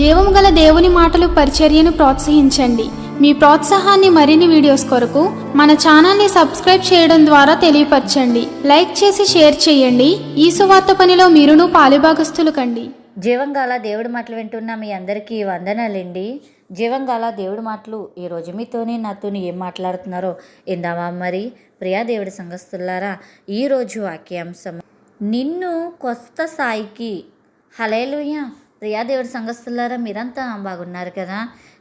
జీవము గల దేవుని మాటలు పరిచర్యను ప్రోత్సహించండి. మీ ప్రోత్సాహాన్ని మరిన్ని వీడియోస్ కొరకు మన ఛానల్ని సబ్స్క్రైబ్ చేయడం ద్వారా తెలియపరచండి. లైక్ చేసి షేర్ చేయండి. ఈ సువార్త పనిలో మీరును పాలుభాగస్తులు కండి. జీవంగాల దేవుడి మాటలు వింటున్న మీ అందరికీ వందనాలండి. జీవంగాల దేవుడి మాటలు ఈరోజు మీతోనే నాతోని ఏం మాట్లాడుతున్నారో ఇందామా మరి? ప్రియా దేవుడి సంఘస్థులారా ఈరోజు వాక్యాంశం. నిన్ను కొత్త స్థాయికి హలేలుయ ప్రియా దేవుడి సంఘస్థులారా మీరంతా బాగున్నారు కదా?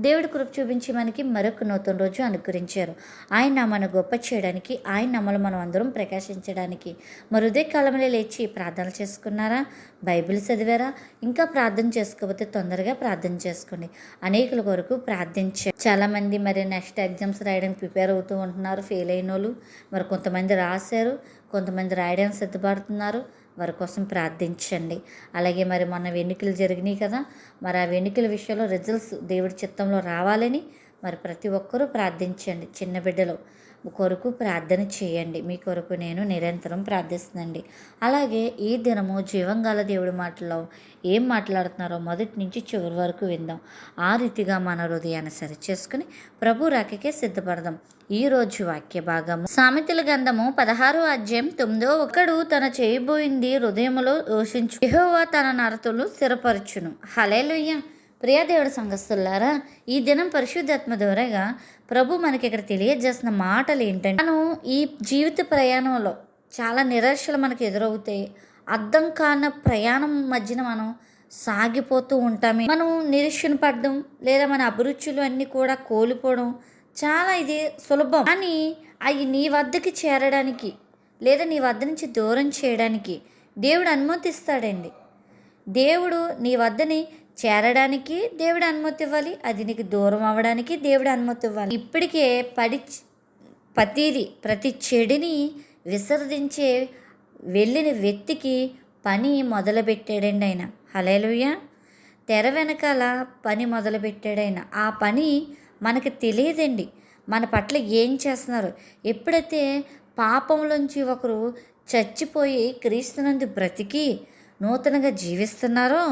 దేవుడి కృప చూపించి మనకి మరొక నూతన రోజు అనుగ్రహించారు. ఆయన మన గొప్ప చేయడానికి ఆయన నమ్మలు మనం అందరం ప్రకాశించడానికి మరుదే కాలంలో లేచి ప్రార్థనలు చేసుకున్నారా? బైబిల్ చదివారా? ఇంకా ప్రార్థన చేసుకోకపోతే తొందరగా ప్రార్థన చేసుకోండి. అనేకుల కొరకు ప్రార్థించారు చాలామంది మరి నెక్స్ట్ ఎగ్జామ్స్ రాయడానికి ప్రిపేర్ అవుతూ ఉంటున్నారు ఫెయిల్ అయిన వాళ్ళు మరి కొంతమంది రాశారు కొంతమంది రాయడానికి సిద్ధపడుతున్నారు. వారి కోసం ప్రార్థించండి. అలాగే మరి మొన్న వెన్నికలు జరిగినాయి కదా మరి ఆ వెన్నికల విషయంలో రిజల్ట్స్ దేవుడి చిత్తంలో రావాలని మరి ప్రతి ఒక్కరూ ప్రార్థించండి. చిన్న బిడ్డలు కొరకు ప్రార్థన చేయండి. మీ కొరకు నేను నిరంతరం ప్రార్థిస్తుందండి. అలాగే ఈ దినము జీవంగాల దేవుడి మాటలో ఏం మాట్లాడుతున్నారో మొదటి నుంచి చివరి వరకు విందాం. ఆ రీతిగా మన హృదయాన్ని సరి చేసుకుని ప్రభు రాకకే సిద్ధపడదాం. ఈ రోజు వాక్య భాగము. సామెతల గంధము పదహారో అధ్యాయం తొమ్మిదో ఒకడు తన చేయబోయింది హృదయములో దోషించు. యెహోవా తన నరతులు స్థిరపరచును. హలేలుయ్య ప్రియదేవుడు సంఘస్థులారా ఈ దినం పరిశుద్ధాత్మ ద్వారాగా ప్రభు మనకి ఇక్కడ తెలియజేసిన మాటలు ఏంటంటే మనం ఈ జీవిత ప్రయాణంలో చాలా నిరాశలు మనకు ఎదురవుతాయి అర్థం కాని ప్రయాణం మధ్యన మనం సాగిపోతూ ఉంటామే. మనం నిరీక్షణ పడడం లేదా మన అభిరుచులు అన్నీ కూడా కోల్పోవడం చాలా ఇది సులభం. కానీ అవి నీ వద్దకి చేరడానికి లేదా నీ వద్ద నుంచి దూరం చేయడానికి దేవుడు అనుమతిస్తాడండి. దేవుడు నీ వద్దని చేరడానికి దేవుడు అనుమతి ఇవ్వాలి అది నీకు దూరం అవ్వడానికి దేవుడు అనుమతి ఇవ్వాలి. ఇప్పటికే పడి ప్రతిది ప్రతి చెడిని విసర్జించే వెళ్ళిన వ్యక్తికి పని మొదలుపెట్టాడండి ఆయన. హలేలుయ తెర వెనకాల పని మొదలుపెట్టాడు ఆయన ఆ పని మనకి తెలియదండి. మన పట్ల ఏం చేస్తున్నారు? ఎప్పుడైతే పాపంలోంచి ఒకరు చచ్చిపోయి క్రీస్తునందు బ్రతికి నూతనంగా జీవిస్తున్నారో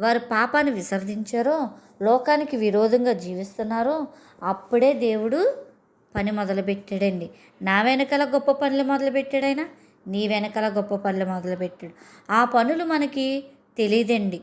వారు పాపాన్ని విసర్జించారో లోకానికి విరోధంగా జీవిస్తున్నారో అప్పుడే దేవుడు పని మొదలుపెట్టాడండి. నా వెనకాల గొప్ప పనులు మొదలుపెట్టాడైనా? నీ వెనకాల గొప్ప పనులు మొదలుపెట్టాడు. ఆ పనులు మనకి తెలియదండి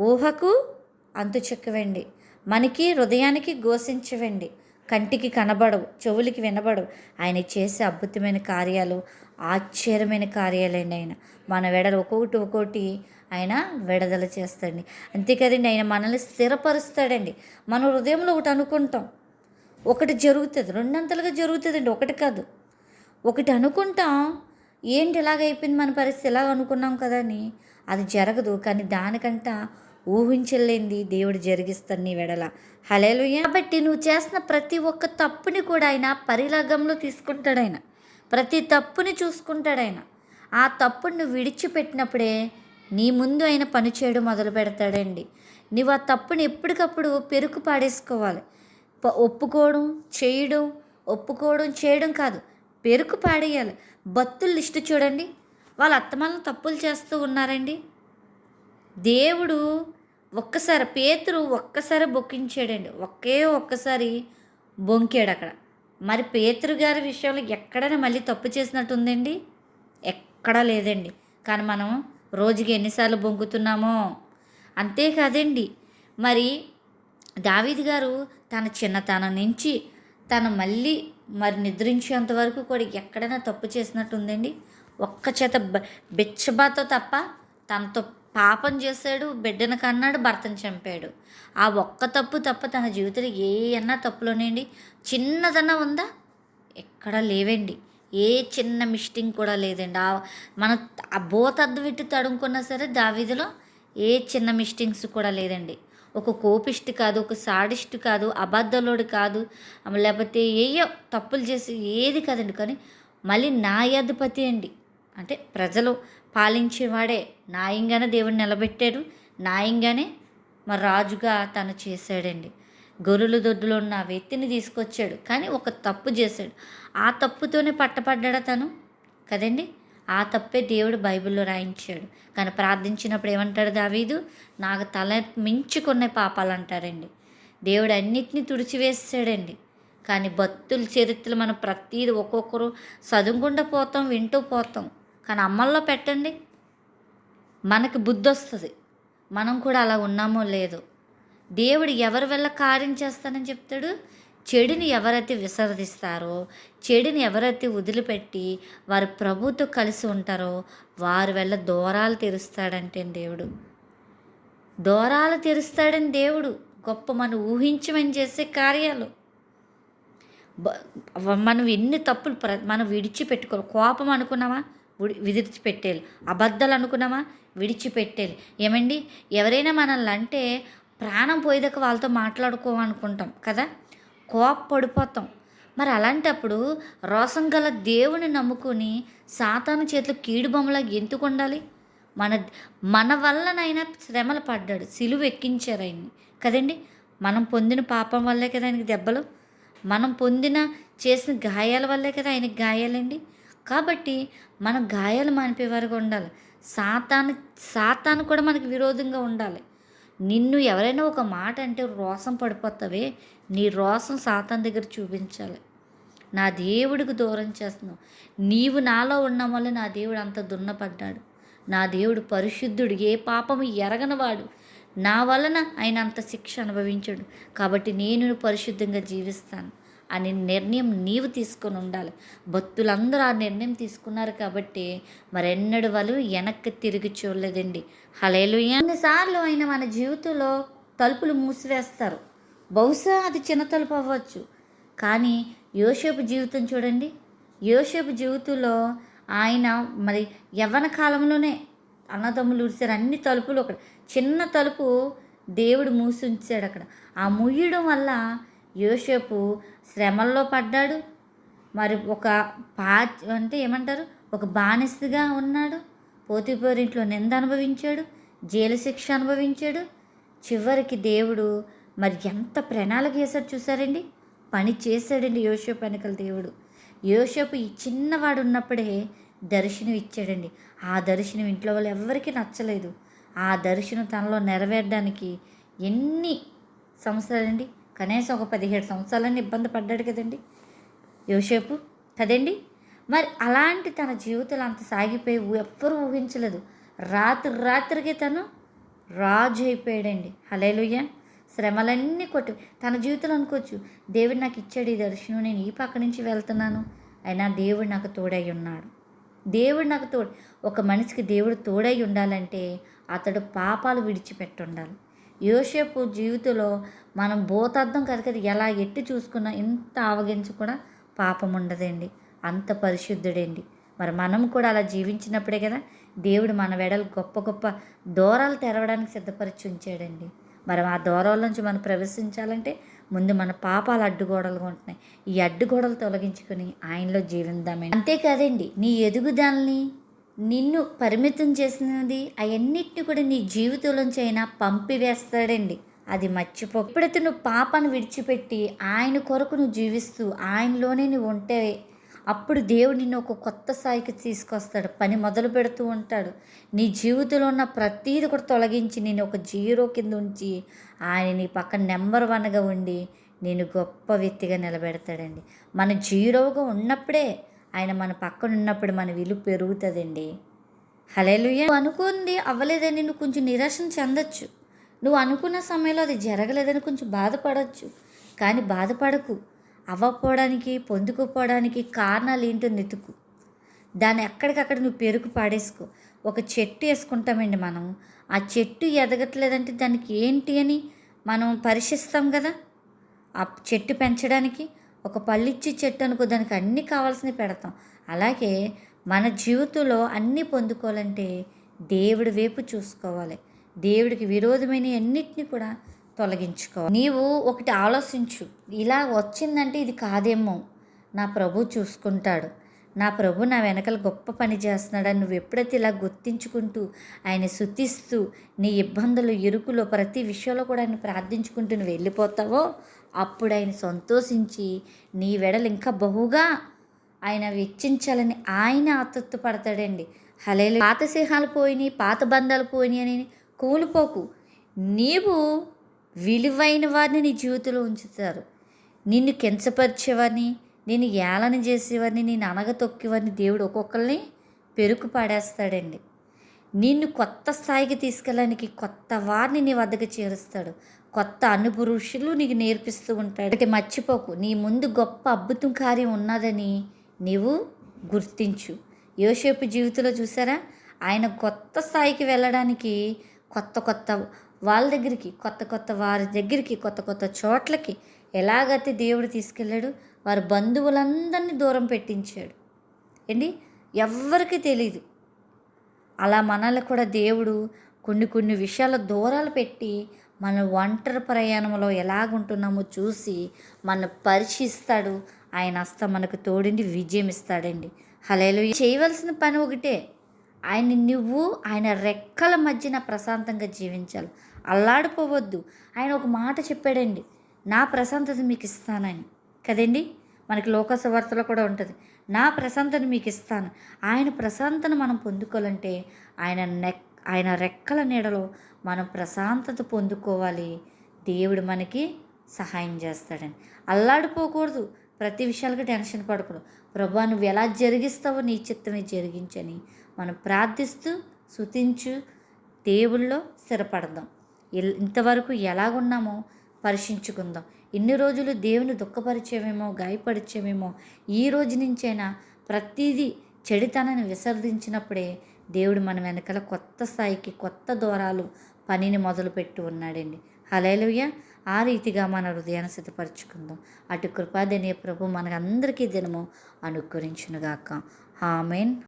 ఊహకు అంతు చెక్కవండి మనకి హృదయానికి ఘోషించవండి. కంటికి కనబడవు చెవులకి వినబడవు. ఆయన చేసే అద్భుతమైన కార్యాలు ఆశ్చర్యమైన కార్యాలండి ఆయన. మన వెడలు ఒక్కొక్కటి ఒక్కొక్కటి ఆయన విడుదల చేస్తాడండి. అంతేకాదండి ఆయన మనల్ని స్థిరపరుస్తాడండి. మన హృదయంలో ఒకటి అనుకుంటాం. ఒకటి జరుగుతుంది రెండంతలుగా జరుగుతుందండి ఒకటి కాదు. ఒకటి అనుకుంటాం ఏంటి ఇలాగ అయిపోయింది మన పరిస్థితి ఇలా అనుకున్నాం కదా అని. అది జరగదు కానీ దానికంట ఊహించలేంది దేవుడు జరిగిస్తాడు నీ వెడల. హలేలుయ్య కాబట్టి నువ్వు చేసిన ప్రతి ఒక్క తప్పుని కూడా ఆయన పరిలగంలో తీసుకుంటాడు ఆయన ప్రతి తప్పుని చూసుకుంటాడు ఆయన ఆ తప్పుని నువ్వు విడిచిపెట్టినప్పుడే నీ ముందు ఆయన పని చేయడం మొదలు పెడతాడండి. నువ్వు ఆ తప్పుని ఎప్పటికప్పుడు పెరుకు పాడేసుకోవాలి. ఒప్పుకోవడం చేయడం ఒప్పుకోవడం చేయడం కాదు. పెరుకు పాడేయాలి. భక్తుల లిస్టు చూడండి. వాళ్ళ అత్తమాలను తప్పులు చేస్తూ ఉన్నారండి. దేవుడు ఒక్కసారి పేతురు ఒక్కసారి బొక్కించాడండి. ఒకే ఒక్కసారి బొంకాడు అక్కడ. మరి పేతురు గారి విషయంలో ఎక్కడైనా మళ్ళీ తప్పు చేసినట్టు ఉందండి ఎక్కడా లేదండి. కానీ మనం రోజుకి ఎన్నిసార్లు బొంకుతున్నామో? అంతేకాదండి. మరి దావీద్ గారు తన చిన్నతనం నుంచి తను మళ్ళీ మరి నిద్రించేంత వరకు కూడా ఎక్కడైనా తప్పు చేసినట్టు ఉందండి ఒక్క చేత బ- బిచ్చబాతో తప్ప తనతో పాపం చేశాడు బిడ్డను కన్నాడు భర్తను చంపాడు. ఆ ఒక్క తప్పు తప్ప తన జీవితంలో ఏ అన్నా తప్పులోనేండి చిన్నదన్నా ఉందా? ఎక్కడా లేవండి. ఏ చిన్న మిస్టేక్ కూడా లేదండి. ఆ మన ఆ బోతద్దు విట్టి తడుముకున్నా సరే దావీదిలో ఏ చిన్న మిస్టేక్స్ కూడా లేదండి. ఒక కోపిష్టి కాదు ఒక సాడిస్ట్ కాదు అబద్ధలోడు కాదు లేకపోతే ఏయో తప్పులు చేసి ఏది కాదండి. కానీ మళ్ళీ న్యాయాధిపతి అండి. అంటే ప్రజలు పాలించేవాడే. న్యాయంగానే దేవుడు నిలబెట్టాడు. న్యాయంగానే మరి రాజుగా తను చేశాడండి. గొర్రెల దొడ్డులో ఉన్న వ్యక్తిని తీసుకొచ్చాడు. కానీ ఒక తప్పు చేశాడు. ఆ తప్పుతోనే పట్టపడ్డా తను? కదండి? ఆ తప్పే దేవుడు బైబిల్లో రాయించాడు. కానీ ప్రార్థించినప్పుడు ఏమంటాడు దావీదు? నాకు తల మించుకున్న పాపాలు అంటారండి. దేవుడు అన్నిటినీ తుడిచివేస్తాడండి కానీ భక్తుల చరిత్రలు మనం ప్రతీది ఒక్కొక్కరు చదువుకుండా పోతాం వింటూ పోతాం. కానీ అమ్మల్లో పెట్టండి. మనకి బుద్ధి వస్తుంది మనం కూడా అలా ఉన్నామో లేదో. దేవుడు ఎవరి వల్ల కార్యం చేస్తానని చెప్తాడు? చెడుని ఎవరైతే విసర్దిస్తారో చెడుని ఎవరైతే వదిలిపెట్టి వారి ప్రభుతో కలిసి ఉంటారో వారి వల్ల దూరాలు తెరుస్తాడంటే దేవుడు. దూరాలు తెరుస్తాడని దేవుడు. గొప్ప మనం ఊహించమని చేసే కార్యాలు. మనం ఎన్ని తప్పులు ప్ర మనం విడిచిపెట్టుకోవాలి. కోపం అనుకున్నామా? విడిచిపెట్టేయాలి అబద్ధాలు అనుకున్నామా విడిచిపెట్టేయాలి ఏమండి? ఎవరైనా మనల్ని అంటే ప్రాణం పోయేదాకా వాళ్ళతో మాట్లాడుకోమనుకుంటాం కదా? కోప పడిపోతాం మరి అలాంటప్పుడు రోసం గల దేవుని నమ్ముకొని సాతాను చేతులు కీడుబొమ్మలా ఎందుకు ఉండాలి? మన మన వల్లనైనా శ్రమలు పడ్డాడు. సిలువ ఎక్కించారు ఆయన్ని. కదండి? మనం పొందిన పాపం వల్లే కదా ఆయనకి దెబ్బలు? మనం పొందిన చేసిన గాయాల వల్లే కదా ఆయనకి గాయాలండి? కాబట్టి మనం గాయాలు మానిపే వరకు ఉండాలి. సాతాను సాతాను కూడా మనకి విరోధంగా ఉండాలి. నిన్ను ఎవరైనా ఒక మాట అంటే రోసం పడిపోతావే నీ రోసం సాతాన్ దగ్గర చూపించాలి. నా దేవుడికి దూరం చేస్తున్నావు. నీవు నాలో ఉన్న వల్ల నా దేవుడు అంత దున్నపడ్డాడు. నా దేవుడు పరిశుద్ధుడు ఏ పాపము ఎరగనవాడు. నా వలన ఆయన అంత శిక్ష అనుభవించాడు. కాబట్టి నేను పరిశుద్ధంగా జీవిస్తాను. అనే నిర్ణయం నీవు తీసుకొని ఉండాలి. భక్తులందరూ ఆ నిర్ణయం తీసుకున్నారు కాబట్టి మరెన్నడు వాళ్ళు వెనక్కి తిరిగి చూడలేదండి. హలేలు ఎన్నిసార్లు అయినా మన జీవితంలో తలుపులు మూసివేస్తారు. బహుశా అది చిన్న తలుపు అవ్వచ్చు. కానీ యోసేపు జీవితం చూడండి. యోసేపు జీవితంలో ఆయన మరి యవ్వన కాలంలోనే అన్నదమ్ములు ఉడిసారు అన్ని తలుపులు ఒకటి. చిన్న తలుపు దేవుడు మూసి ఉంచాడు అక్కడ. ఆ ముయ్యడం వల్ల యోసేపు శ్రమల్లో పడ్డాడు. మరి ఒక పా అంటే ఏమంటారు? ఒక బానిసగా ఉన్నాడు. పోతిపోరింట్లో నింద అనుభవించాడు. జైలు శిక్ష అనుభవించాడు. చివరికి దేవుడు మరి ఎంత ప్రణాళిక వేశాడు చూసారండి పని చేశాడండి యోసేపు వెనకల దేవుడు. యోసేపు ఈ చిన్నవాడు ఉన్నప్పుడే దర్శనం ఇచ్చాడండి. ఆ దర్శనం ఇంట్లో వాళ్ళు ఎవరికీ నచ్చలేదు. ఆ దర్శనం తనలో నెరవేరడానికి ఎన్ని సంవత్సరాలండి? కనీసం ఒక పదిహేడు సంవత్సరాలని ఇబ్బంది పడ్డాడు కదండి. యోసేపు కదండి? మరి అలాంటి తన జీవితంలో అంత సాగిపోయి ఎవ్వరూ ఊహించలేదు. రాత్రి రాత్రికి తను రాజు అయిపోయాడండి. హలేలుయ్య శ్రమలన్నీ కొట్టి తన జీవితంలో అనుకోవచ్చు దేవుడు నాకు ఇచ్చాడు ఈ దర్శనం నేను ఈ పక్క నుంచి వెళ్తున్నాను. అయినా దేవుడు నాకు తోడై ఉన్నాడు. దేవుడు నాకు తోడు. ఒక మనిషికి దేవుడు తోడై ఉండాలంటే అతడు పాపాలు విడిచిపెట్టుండాలి. ఉండాలి యోసేపు జీవితంలో మనం భూతార్థం కదా ఎలా ఎట్టి చూసుకున్నా ఇంత ఆవగించ కూడా పాపం ఉండదండి. అంత పరిశుద్ధుడండి. మరి మనం కూడా అలా జీవించినప్పుడే కదా దేవుడు మన వెడలు గొప్ప గొప్ప దూరాలు తెరవడానికి సిద్ధపరిచి ఉంచాడండి. మరి ఆ దూరాల నుంచి మనం ప్రవేశించాలంటే ముందు మన పాపాలు అడ్డుగోడలుగా ఉంటున్నాయి. ఈ అడ్డుగోడలు తొలగించుకొని ఆయనలో జీవిద్దామండి అంతేకాదండి నీ ఎదుగుదలని నిన్ను పరిమితం చేసినది అవన్నిటిని కూడా నీ జీవితంలోంచి అయినా పంపివేస్తాడండి. అది మర్చిపో. ఎప్పుడైతే నువ్వు పాపను విడిచిపెట్టి ఆయన కొరకు నువ్వు జీవిస్తూ ఆయనలోనే నువ్వు ఉంటే అప్పుడు దేవుడు నిన్ను ఒక కొత్త స్థాయికి తీసుకొస్తాడు. పని మొదలు పెడుతూ ఉంటాడు. నీ జీవితంలో ఉన్న ప్రతీది కూడా తొలగించి నేను ఒక జీరో కింద ఉంచి ఆయన నీ పక్కన నెంబర్ వన్గా ఉండి నేను గొప్ప వ్యక్తిగా నిలబెడతాడండి. మన జీరోగా ఉన్నప్పుడే ఆయన మన పక్కన ఉన్నప్పుడు మన విలువ పెరుగుతుందండి. హలేలుయ్య నువ్వు అనుకుంది అవ్వలేదని నువ్వు కొంచెం నిరాశన చెందొచ్చు. నువ్వు అనుకున్న సమయంలో అది జరగలేదని కొంచెం బాధపడవచ్చు కానీ బాధపడకు. అవ్వకపోవడానికి పొందుకోపోవడానికి కారణాలు ఏంటో నెతుకు దాన్ని ఎక్కడికక్కడ నువ్వు పెరుగు పాడేసుకో. ఒక చెట్టు వేసుకుంటామండి మనం. ఆ చెట్టు ఎదగట్లేదంటే దానికి ఏంటి అని మనం పరీక్షిస్తాం కదా. ఆ చెట్టు పెంచడానికి ఒక పళ్ళిచ్చి చెట్టు అనుకో దానికి అన్నీ కావాల్సినవి పెడతాం. అలాగే మన జీవితంలో అన్నీ పొందుకోవాలంటే దేవుడి వైపు చూసుకోవాలి. దేవుడికి విరోధమైన అన్నిటిని కూడా తొలగించుకోవాలి. నీవు ఒకటి ఆలోచించు. ఇలా వచ్చిందంటే ఇది కాదేమో. నా ప్రభు చూసుకుంటాడు. నా ప్రభు నా వెనకల గొప్ప పని చేస్తున్నాడని నువ్వు ఎప్పుడైతే ఇలా గుర్తించుకుంటూ ఆయన శుతిస్తూ నీ ఇబ్బందులు ఇరుకులో ప్రతి విషయంలో కూడా ఆయన ప్రార్థించుకుంటూ నువ్వు వెళ్ళిపోతావో అప్పుడు ఆయన సంతోషించి నీ వెడలు ఇంకా బహుగా ఆయన వెచ్చించాలని ఆయన ఆతత్తు పడతాడండి. హలే పాత సింహాలు పోయినాయి పాత బంధాలు పోయినాయి అని కూలిపోకు. నీవు విలువైన వారిని నీ జీవితంలో ఉంచుతారు. నిన్ను కించపరిచేవారిని నేను ఏళన చేసేవారిని నేను అనగతొక్కేవారిని దేవుడు ఒక్కొక్కరిని పెరుకు పాడేస్తాడండి. నిన్ను కొత్త స్థాయికి తీసుకెళ్ళడానికి కొత్త వారిని నీ వద్దకు చేరుస్తాడు. కొత్త అనుపురుషులు నీకు నేర్పిస్తూ ఉంటాడు. అయితే మర్చిపోకు. నీ ముందు గొప్ప అద్భుతం కార్యం ఉన్నదని నీవు గుర్తించు. యోసేపు జీవితంలో చూసారా? ఆయన కొత్త స్థాయికి వెళ్ళడానికి కొత్త కొత్త వాళ్ళ దగ్గరికి కొత్త కొత్త వారి దగ్గరికి కొత్త కొత్త చోట్లకి ఎలాగైతే దేవుడు తీసుకెళ్ళాడు వారి బంధువులందరినీ దూరం పెట్టించాడు. ఏంటి? ఎవ్వరికి తెలీదు. అలా మనల్ని కూడా దేవుడు కొన్ని కొన్ని విషయాల దూరాలు పెట్టి మన ఒంటరి ప్రయాణంలో ఎలాగుంటున్నామో చూసి మన పరీక్షిస్తాడు ఆయన అస్త మనకు తోడిండి విజయం ఇస్తాడండి. హలేలు చేయవలసిన పని ఒకటే. ఆయన నువ్వు ఆయన రెక్కల మధ్యన ప్రశాంతంగా జీవించాలి. అల్లాడిపోవద్దు. ఆయన ఒక మాట చెప్పాడండి. నా ప్రశాంతత మీకు ఇస్తానని. కదండి? మనకి లోకస వార్తలో కూడా ఉంటుంది. నా ప్రశాంతను మీకు ఇస్తాను. ఆయన ప్రశాంతను మనం పొందుకోవాలంటే ఆయన నెక్ ఆయన రెక్కల నీడలో మనం ప్రశాంతత పొందుకోవాలి. దేవుడు మనకి సహాయం చేస్తాడని. అల్లాడిపోకూడదు. ప్రతి విషయాలకి టెన్షన్ పడకూడదు. ప్రభా నువ్వు ఎలా జరిగిస్తావో నీ చిత్తమే జరిగించని మనం ప్రార్థిస్తూ శుతించు దేవుల్లో స్థిరపడదాం. ఇంతవరకు ఎలాగున్నామో పరీక్షించుకుందాం. ఇన్ని రోజులు దేవుని దుఃఖపరిచేమేమో గాయపరిచేమేమో ఈ రోజు నుంచైనా ప్రతిదీ చెడితనాన్ని విసర్జించినప్పుడే దేవుడు మన వెనకాల కొత్త స్థాయికి కొత్త దూరాలు పనిని మొదలుపెట్టి ఉన్నాడండి. హలేలుయ్య ఆ రీతిగా మన హృదయాన్ని సిద్ధపరచుకుందాం. అటు కృపాదనే ప్రభు మనకందరికీ దినము అనుకరించునుగాక ఆమెన్.